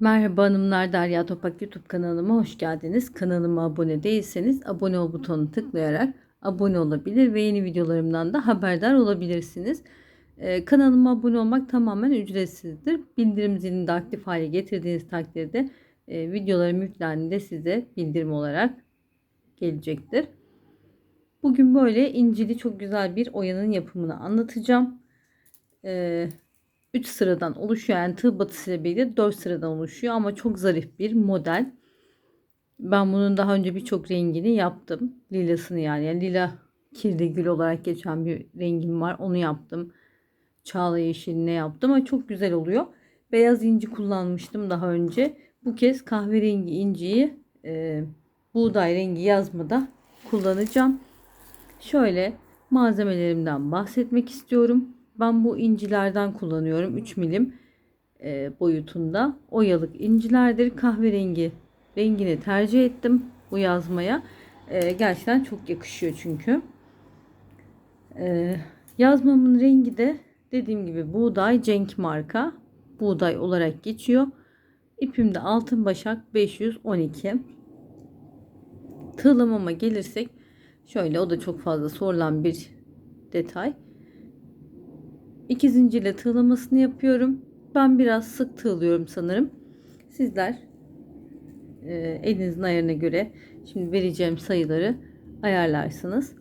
Merhaba hanımlar Derya Topak YouTube kanalıma hoş geldiniz. Kanalıma abone değilseniz abone ol butonuna tıklayarak abone olabilir ve yeni videolarımdan da haberdar olabilirsiniz. Ee, kanalıma abone olmak tamamen ücretsizdir. Bildirim zilini de aktif hale getirdiğiniz takdirde e, videolarım yüklendiğinde size bildirim olarak gelecektir. Bugün böyle incili çok güzel bir oyanın yapımını anlatacağım. Ee, 3 sıradan oluşuyor. Yani tığ batısıyla birlikte 4 sıradan oluşuyor ama çok zarif bir model. Ben bunun daha önce birçok rengini yaptım. Lilasını yani. yani lila kirli gül olarak geçen bir rengim var. Onu yaptım. Çağla yeşiline yaptım ama çok güzel oluyor. Beyaz inci kullanmıştım daha önce. Bu kez kahverengi inciyi e, buğday rengi yazmada kullanacağım. Şöyle malzemelerimden bahsetmek istiyorum. Ben bu incilerden kullanıyorum. 3 milim e, boyutunda. Oyalık incilerdir. Kahverengi rengini tercih ettim bu yazmaya. E, gerçekten çok yakışıyor çünkü. E, yazmamın rengi de dediğim gibi buğday cenk marka. Buğday olarak geçiyor. İpimde altın başak 512. Tığlamama gelirsek şöyle o da çok fazla sorulan bir detay. İki zincirle tığlamasını yapıyorum. Ben biraz sık tığlıyorum sanırım. Sizler e, elinizin ayarına göre şimdi vereceğim sayıları ayarlarsınız.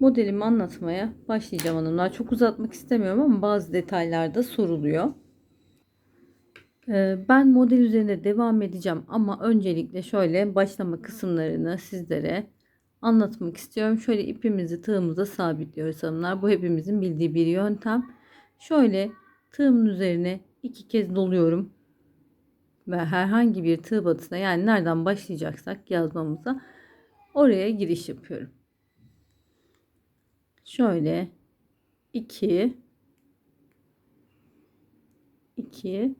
Modelimi anlatmaya başlayacağım hanımlar. Çok uzatmak istemiyorum ama bazı detaylarda soruluyor. E, ben model üzerinde devam edeceğim ama öncelikle şöyle başlama kısımlarını sizlere anlatmak istiyorum. Şöyle ipimizi tığımıza sabitliyoruz hanımlar. Bu hepimizin bildiği bir yöntem. Şöyle tığımın üzerine iki kez doluyorum. Ve herhangi bir tığ batısına yani nereden başlayacaksak yazmamıza oraya giriş yapıyorum. Şöyle 2 2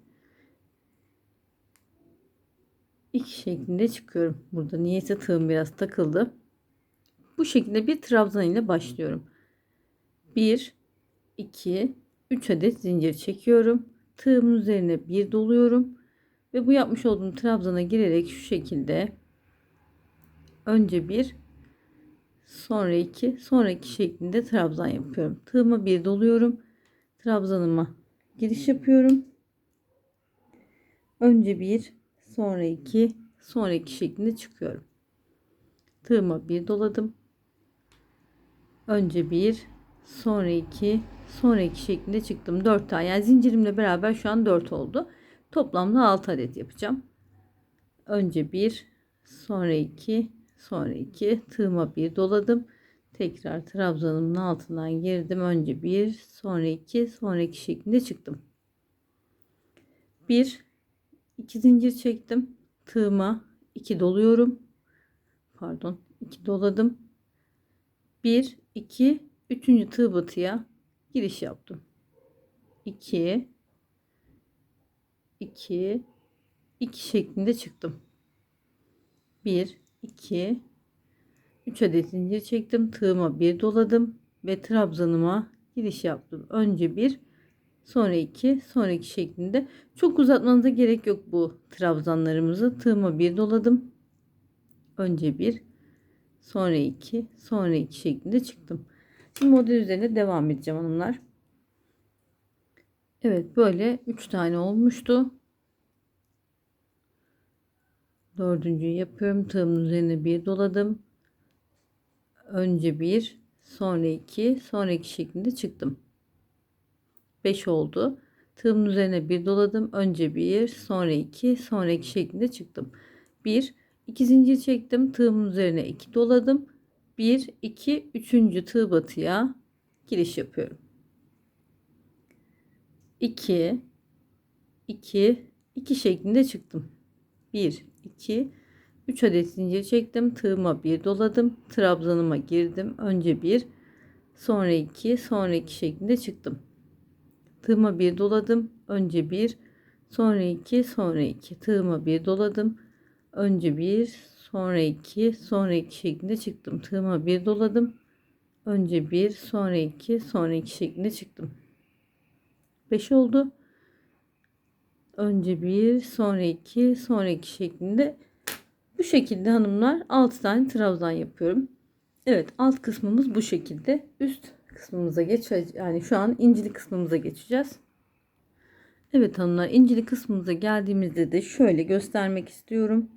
2 şeklinde çıkıyorum. Burada niyeyse tığım biraz takıldı. Bu şekilde bir trabzan ile başlıyorum. 1 2 3 adet zincir çekiyorum. Tığımın üzerine bir doluyorum ve bu yapmış olduğum trabzana girerek şu şekilde önce bir sonra iki sonra iki şeklinde trabzan yapıyorum. Tığıma bir doluyorum. Trabzanıma giriş yapıyorum. Önce bir sonra iki sonra iki şeklinde çıkıyorum. Tığıma bir doladım. Önce bir, sonra iki, sonra iki şeklinde çıktım. Dört tane. Yani zincirimle beraber şu an dört oldu. Toplamda altı adet yapacağım. Önce bir, sonra iki, sonra iki. Tığıma bir doladım. Tekrar trabzanımın altından girdim. Önce bir, sonra iki, sonra iki şeklinde çıktım. Bir, iki zincir çektim. Tığıma iki doluyorum. Pardon, iki doladım. 1 2 3. tığ batıya giriş yaptım. 2 2 2 şeklinde çıktım. 1 2 3 adet zincir çektim. Tığıma bir doladım ve trabzanıma giriş yaptım. Önce bir sonra iki sonra iki şeklinde. Çok uzatmanıza gerek yok bu trabzanlarımızı. Tığıma bir doladım. Önce bir sonra 2 sonra 2 şeklinde çıktım. Şimdi model üzerine devam edeceğim hanımlar. Evet böyle 3 tane olmuştu. Dördüncüyü yapıyorum. Tığımın üzerine bir doladım. Önce bir, sonra iki, sonra iki şeklinde çıktım. 5 oldu. Tığımın üzerine bir doladım. Önce bir, sonra iki, sonra iki şeklinde çıktım. 1 2 zincir çektim. Tığımın üzerine 2 doladım. 1 2 3. tığ batıya giriş yapıyorum. 2 2 2 şeklinde çıktım. 1 2 3 adet zincir çektim. Tığıma bir doladım. Trabzanıma girdim. Önce bir, sonra 2, sonra 2 şeklinde çıktım. Tığıma bir doladım. Önce bir, sonra 2, sonra 2. Tığıma bir doladım önce bir sonra iki sonra iki şeklinde çıktım tığıma bir doladım önce bir sonra iki sonra iki şeklinde çıktım 5 oldu Önce bir, sonra iki, sonra iki şeklinde. Bu şekilde hanımlar 6 tane trabzan yapıyorum. Evet alt kısmımız bu şekilde. Üst kısmımıza geç yani şu an incili kısmımıza geçeceğiz. Evet hanımlar incili kısmımıza geldiğimizde de şöyle göstermek istiyorum.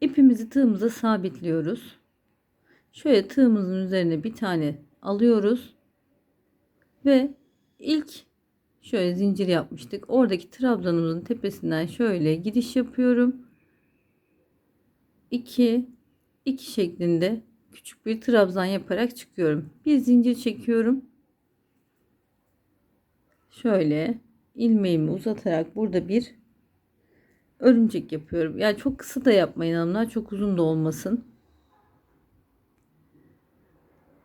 İpimizi tığımıza sabitliyoruz. Şöyle tığımızın üzerine bir tane alıyoruz. Ve ilk şöyle zincir yapmıştık. Oradaki trabzanımızın tepesinden şöyle gidiş yapıyorum. 2 2 şeklinde küçük bir trabzan yaparak çıkıyorum. Bir zincir çekiyorum. Şöyle ilmeğimi uzatarak burada bir örümcek yapıyorum. Yani çok kısa da yapmayın hanımlar. Çok uzun da olmasın.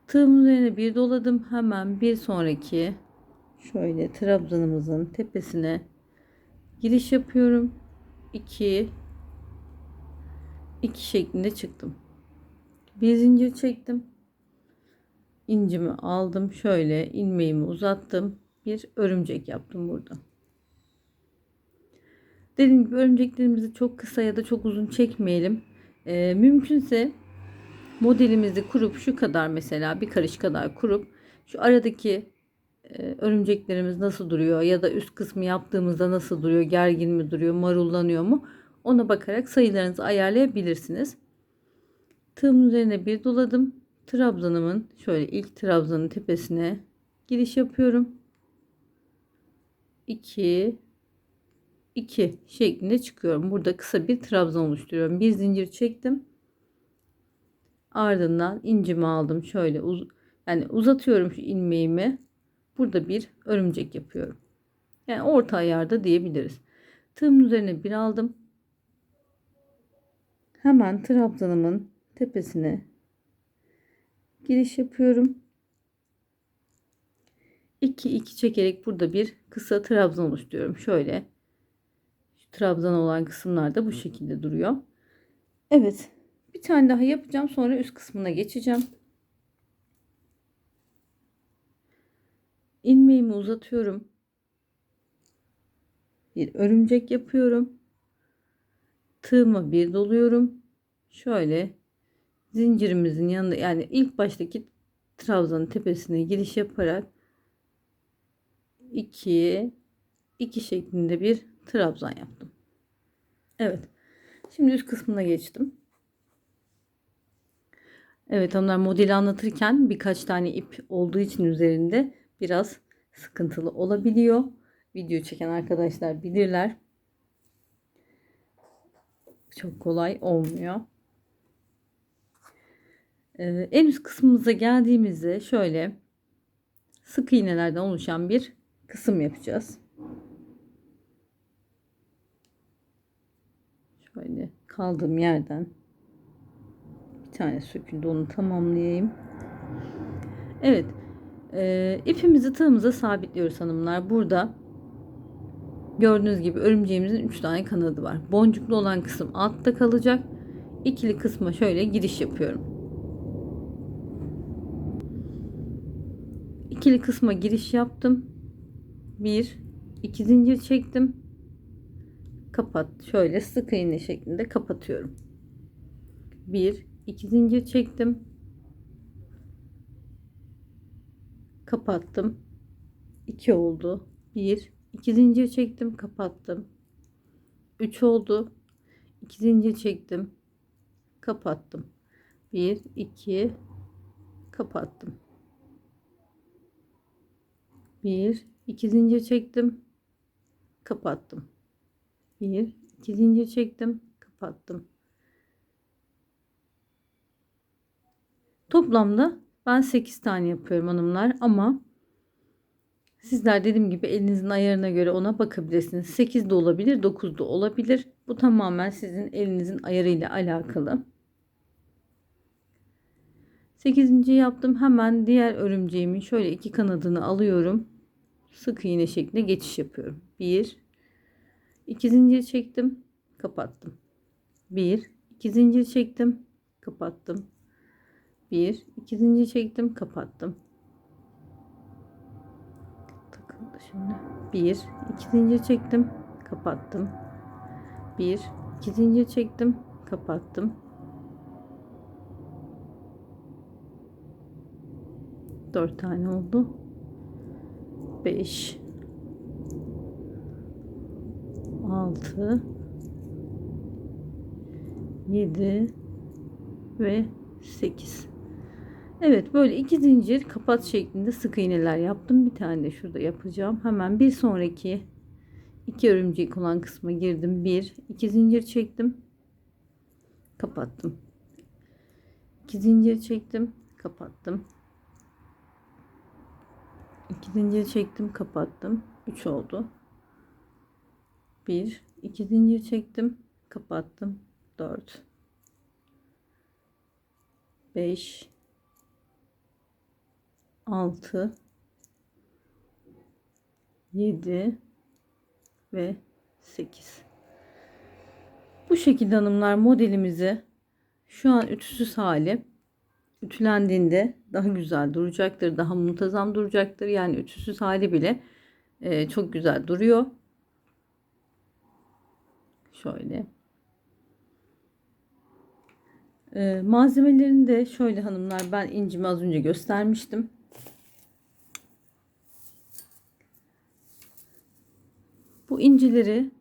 Tığımın üzerine bir doladım. Hemen bir sonraki şöyle trabzanımızın tepesine giriş yapıyorum. 2 2 şeklinde çıktım. Bir zincir çektim. İncimi aldım. Şöyle ilmeğimi uzattım. Bir örümcek yaptım burada. Dediğim gibi örümceklerimizi çok kısa ya da çok uzun çekmeyelim. Ee, mümkünse modelimizi kurup şu kadar mesela bir karış kadar kurup şu aradaki e, örümceklerimiz nasıl duruyor ya da üst kısmı yaptığımızda nasıl duruyor gergin mi duruyor marullanıyor mu ona bakarak sayılarınızı ayarlayabilirsiniz. Tığımın üzerine bir doladım. Trabzanımın şöyle ilk trabzanın tepesine giriş yapıyorum. 2 2 şeklinde çıkıyorum. Burada kısa bir trabzan oluşturuyorum. Bir zincir çektim. Ardından incimi aldım. Şöyle uz yani uzatıyorum şu ilmeğimi. Burada bir örümcek yapıyorum. Yani orta ayarda diyebiliriz. Tığımın üzerine bir aldım. Hemen trabzanımın tepesine giriş yapıyorum. 2 2 çekerek burada bir kısa trabzan oluşturuyorum. Şöyle trabzan olan kısımlar da bu şekilde duruyor. Evet. Bir tane daha yapacağım. Sonra üst kısmına geçeceğim. ilmeğimi uzatıyorum. Bir örümcek yapıyorum. Tığıma bir doluyorum. Şöyle zincirimizin yanında yani ilk baştaki trabzanın tepesine giriş yaparak 2 2 şeklinde bir trabzan yaptım. Evet. Şimdi üst kısmına geçtim. Evet onlar modeli anlatırken birkaç tane ip olduğu için üzerinde biraz sıkıntılı olabiliyor. Video çeken arkadaşlar bilirler. Çok kolay olmuyor. Ee, en üst kısmımıza geldiğimizde şöyle sık iğnelerden oluşan bir kısım yapacağız. Şöyle kaldığım yerden bir tane söküldü onu tamamlayayım. Evet. E, ipimizi tığımıza sabitliyoruz hanımlar. Burada gördüğünüz gibi örümceğimizin 3 tane kanadı var. Boncuklu olan kısım altta kalacak. İkili kısma şöyle giriş yapıyorum. İkili kısma giriş yaptım. Bir, iki zincir çektim. Kapat. Şöyle sık iğne şeklinde kapatıyorum. Bir, iki zincir çektim. kapattım. 2 oldu. 1 2 zincir çektim, kapattım. 3 oldu. 2 zincir çektim, kapattım. 1 2 kapattım. 1 2 zincir çektim, kapattım. 1 2 zincir çektim, kapattım. Toplamda ben 8 tane yapıyorum hanımlar ama sizler dediğim gibi elinizin ayarına göre ona bakabilirsiniz. 8 de olabilir 9 da olabilir. Bu tamamen sizin elinizin ayarıyla alakalı. 8. yaptım. Hemen diğer örümceğimin şöyle iki kanadını alıyorum. Sık iğne şeklinde geçiş yapıyorum. 1 2 zincir çektim, kapattım. 1 2 zincir çektim, kapattım. 1 2 zincir çektim kapattım takıldı şimdi 1 2 zincir çektim kapattım. Bir, iki zincir çektim, kapattım. Dört tane oldu. Beş, altı, yedi ve sekiz. Evet böyle iki zincir kapat şeklinde sık iğneler yaptım. Bir tane de şurada yapacağım. Hemen bir sonraki iki örümcek olan kısma girdim. Bir, iki zincir çektim. Kapattım. İki zincir çektim. Kapattım. İki zincir çektim. Kapattım. Üç oldu. Bir, iki zincir çektim. Kapattım. Dört. Beş. 6 7 ve 8 bu şekilde hanımlar modelimizi şu an ütüsüz hali ütülendiğinde daha güzel duracaktır daha muntazam duracaktır yani ütüsüz hali bile e, çok güzel duruyor şöyle e, malzemelerini de şöyle hanımlar ben incimi az önce göstermiştim Bu incileri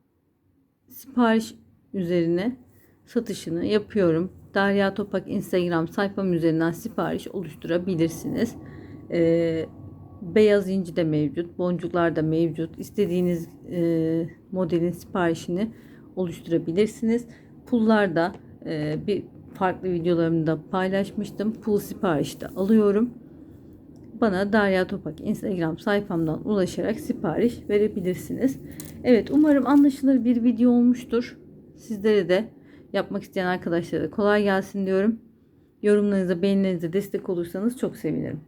sipariş üzerine satışını yapıyorum. Derya Topak Instagram sayfam üzerinden sipariş oluşturabilirsiniz. Ee, beyaz inci de mevcut, boncuklar da mevcut. İstediğiniz e, modelin siparişini oluşturabilirsiniz. Pullar da e, bir farklı videolarımda paylaşmıştım. Pul siparişi de alıyorum bana Derya Topak Instagram sayfamdan ulaşarak sipariş verebilirsiniz. Evet umarım anlaşılır bir video olmuştur. Sizlere de yapmak isteyen arkadaşlara kolay gelsin diyorum. Yorumlarınıza beğenilerinize destek olursanız çok sevinirim.